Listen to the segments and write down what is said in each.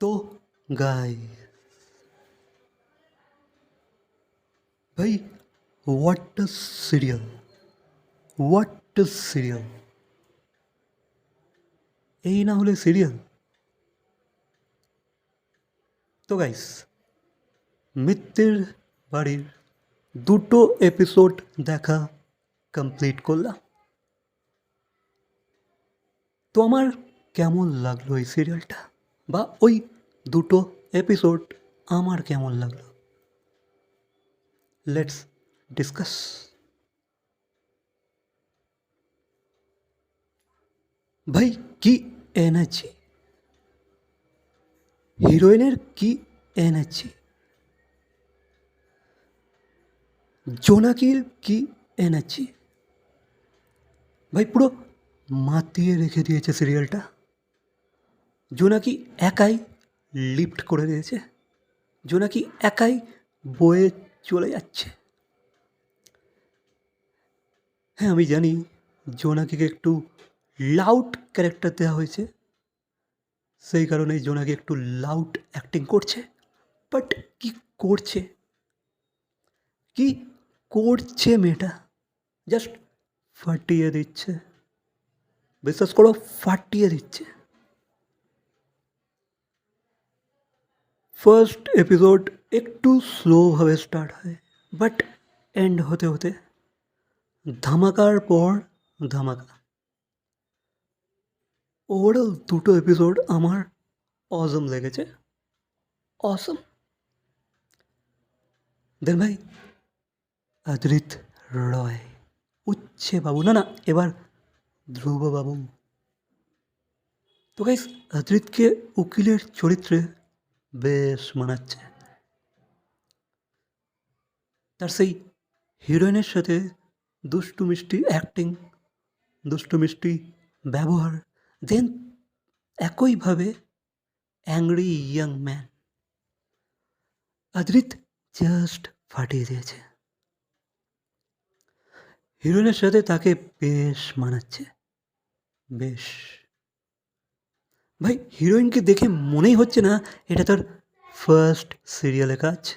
तो गाय ভাই what a serial what a serial এই না হলে সিরিয়াল তো গাইস মিত্রের বাড়ির দুটো এপিসোড দেখা কমপ্লিট করলাম তো আমার কেমন লাগলো এই সিরিয়ালটা বা ওই দুটো এপিসোড আমার কেমন লাগল? লেটস ডিসকাস ভাই, কি এনার্জি? হিরোইনের কি এনার্জি? জোনাকির কি এনার্জি? ভাই, পুরো মাতিয়ে রেখে দিয়েছে সিরিয়ালটা জোনাকি একাই লিফট করে দিয়েছে? জোনাকি একাই বয়ে চলে যাচ্ছে? হ্যাঁ আমি জানি জোনাকিকে একটু লাউড ক্যারেক্টার দেওয়া হয়েছে। সেই কারণে জোনাকি একটু লাউড অ্যাক্টিং করছে। বাট কি করছে? কি করছে মেয়েটা? জাস্ট ফাটিয়ে দিচ্ছে। বিশ্বাস করো, ফাটিয়ে দিচ্ছে। ফার্স্ট এপিসোড একটু স্লোভাবে স্টার্ট হয় বাট এন্ড হতে হতে ধামাকার পর ধামাকা। ওভারঅল দুটো এপিসোড আমার অজম লেগেছে। অসম দেন ভাই, অদ্রিত রয়, উচ্ছে বাবু। না না, এবার ধ্রুব বাবু। তো গাইস অদ্রিতকে উকিলের চরিত্রে বেশ মানাচ্ছে। তার সেই হিরোইনের সাথে দুষ্টু মিষ্টি অ্যাক্টিং দুষ্টু মিষ্টি ব্যবহার দেন একইভাবে angry young man Adrit just ফাটিয়ে দিয়েছে। হিরোইনের সাথে তাকে বেশ মানাচ্ছে। বেশ। ভাই হিরোইনকে দেখে মনেই হচ্ছে না এটা তার ফার্স্ট সিরিয়ালে কাজ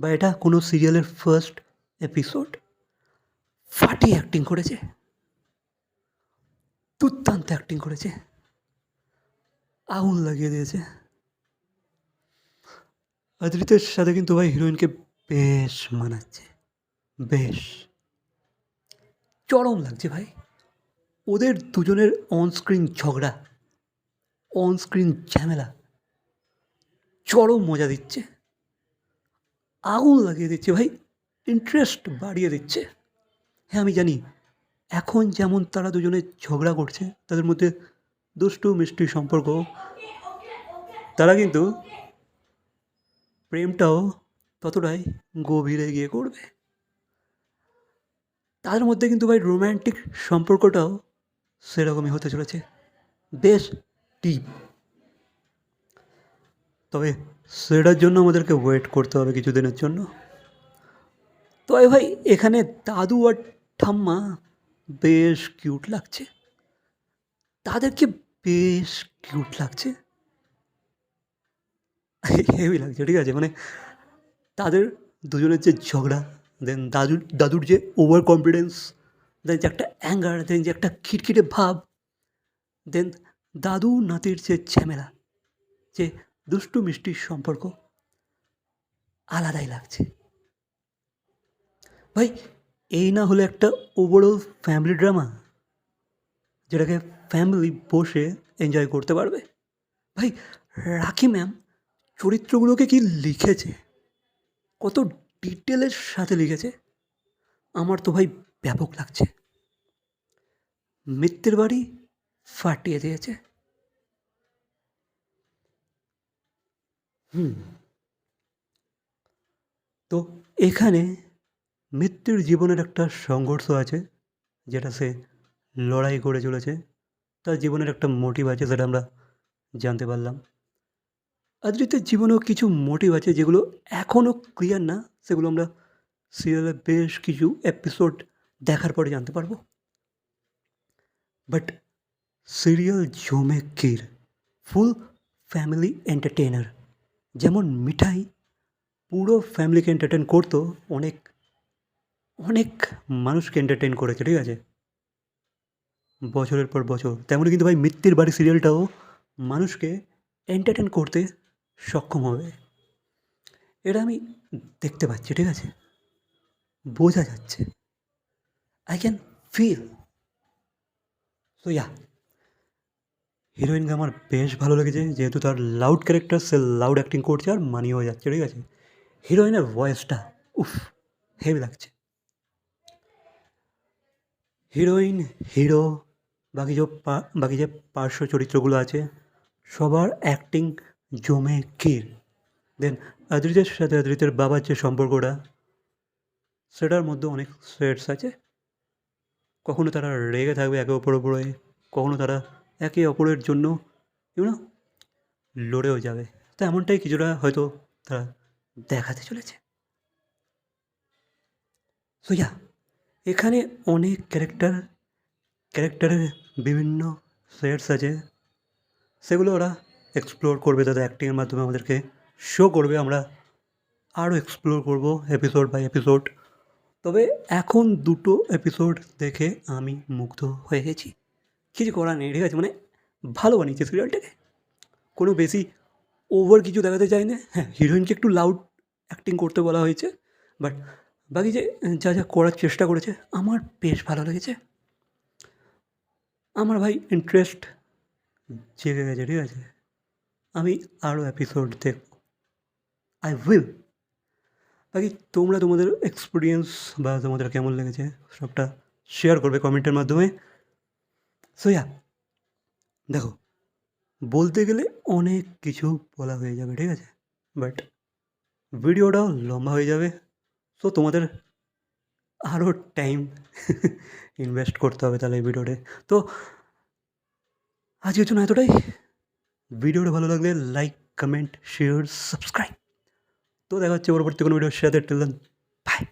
বা এটা কোনো সিরিয়ালের ফার্স্ট এপিসোড ফাটি অ্যাক্টিং করেছে। দুর্দান্ত অ্যাক্টিং করেছে। আগুন লাগিয়ে দিয়েছে। অদ্রিতের সাথে কিন্তু ভাই হিরোইনকে বেশ মানাচ্ছে। বেশ। চরম লাগছে ভাই। ওদের দুজনের অনস্ক্রিন ঝগড়া। অনস্ক্রিন ঝামেলা। চরম মজা দিচ্ছে। আগুন লাগিয়ে দিচ্ছে ভাই। ইন্টারেস্ট বাড়িয়ে দিচ্ছে। হ্যাঁ আমি জানি। এখন যেমন তারা দুজনে ঝগড়া করছে, তাদের মধ্যে দুষ্টু মিষ্টি সম্পর্ক। তারা কিন্তু প্রেমটাও ততটাই গভীরে গিয়ে করবে। তাদের মধ্যে কিন্তু ভাই রোম্যান্টিক সম্পর্কটাও সেরকমই হতে চলেছে। বেশ ডিপ তবে সেটার জন্য আমাদেরকে ওয়েট করতে হবে কিছুদিনের জন্য। তবে ভাই, এখানে দাদু আর ঠাম্মা বেশ কিউট লাগছে। তাদেরকে বেশ কিউট লাগছে। হেভি লাগছে, ঠিক আছে? মানে তাদের দুজনের যে ঝগড়া দেন দাদুর দাদুর যে ওভার কনফিডেন্স দেন যে একটা অ্যাঙ্গার দেন যে একটা খিটখিটে ভাব দেন দাদু নাতির যে ঝামেলা, যে দুষ্টু মিষ্টির সম্পর্ক আলাদাই লাগছে। ভাই, এই না হলে একটা ওভারঅল ফ্যামিলি ড্রামা যেটাকে ফ্যামিলি বসে এনজয় করতে পারবে? ভাই, রাখি ম্যাম চরিত্রগুলোকে কি লিখেছে? কত ডিটেলের সাথে লিখেছে? আমার তো ভাই ব্যাপক লাগছে। মিত্রের বাড়ি ফাটিয়ে দিয়েছে। হুম। তো এখানে মৃত্যুর জীবনের একটা সংঘর্ষ আছে, যেটা সে লড়াই করে চলেছে। তার জীবনের একটা মোটিভ আছে সেটা আমরা জানতে পারলাম। অদ্রিতের জীবনেও কিছু মোটিভ আছে যেগুলো এখনও ক্লিয়ার না, সেগুলো আমরা সিরিয়ালের বেশ কিছু এপিসোড দেখার পরে জানতে পারব। বাট সিরিয়াল জমে কির ফুল ফ্যামিলি এন্টারটেইনার। যেমন মিঠাই পুরো ফ্যামিলিকে এন্টারটেন করতো, অনেক অনেক মানুষকে এন্টারটেন করেছে, ঠিক আছে? বছরের পর বছর। তেমনই কিন্তু ভাই মিত্তির বাড়ি সিরিয়ালটাও মানুষকে এন্টারটেন করতে সক্ষম হবে। এটা আমি দেখতে পাচ্ছি, ঠিক আছে? বোঝা যাচ্ছে। I can feel so yeah হিরোইনকে আমার বেশ ভালো লেগেছে, যেহেতু তার লাউড ক্যারেক্টার সে লাউড অ্যাক্টিং করছে আর মানিয়ে হয়ে যাচ্ছে, ঠিক আছে? হিরোইনের ভয়েসটা উফ হেভি লাগছে। হিরোইন, হিরো, বাকি যে বাকি যে পার্শ্ব চরিত্রগুলো আছে, সবার অ্যাক্টিং জমে ক্ষীর। দেন আদ্রিতের সাথে আদ্রিতের বাবার যে সম্পর্কটা, সেটার মধ্যে অনেক শেডস আছে। কখনো তারা রেগে থাকবে একে অপর ওপরে কখনো তারা একে অপরের জন্য ইউনো লড়েও যাবে। তো এমনটাই কিছুটা হয়তো তারা দেখাতে চলেছে। ইয়া এখানে অনেক ক্যারেক্টার ক্যারেক্টারের বিভিন্ন শেডস আছে। সেগুলো ওরা এক্সপ্লোর করবে, তাদের অ্যাক্টিংয়ের মাধ্যমে আমাদেরকে শো করবে। আমরা আরও এক্সপ্লোর করব এপিসোড বাই এপিসোড তবে এখন দুটো এপিসোড দেখে আমি মুগ্ধ হয়ে গেছি। কিছু করার নেই, ঠিক আছে? মানে ভালো বানিয়েছে সিরিয়ালটাকে কোনো বেশি ওভার কিছু দেখাতে চায় না হ্যাঁ হিরোইনকে একটু লাউড অ্যাক্টিং করতে বলা হয়েছে বাট বাকি যে যা যা করার চেষ্টা করেছে, আমার বেশ ভালো লেগেছে। আমার ভাই ইন্টারেস্ট জেগে গেছে, ঠিক আছে? আমি আরও এপিসোড দেখব। আই উইল বাকি তোমরা তোমাদের এক্সপিরিয়েন্স বা তোমাদের কেমন লেগেছে, সবটা শেয়ার করবে কমেন্টের মাধ্যমে। সো ইয়া দেখো বলতে গেলে অনেক কিছু বলা হয়ে যাবে ঠিক আছে বাট ভিডিওটাও লম্বা হয়ে যাবে সো তোমাদের আরও টাইম ইনভেস্ট করতে হবে তাহলে এই ভিডিওতে তো আজকের জন্য এতটাই ভিডিওটা ভালো লাগলে লাইক কমেন্ট শেয়ার সাবস্ক্রাইব তো দেখা হচ্ছে পরবর্তী কোনো ভিডিওর সাথে টিল বাই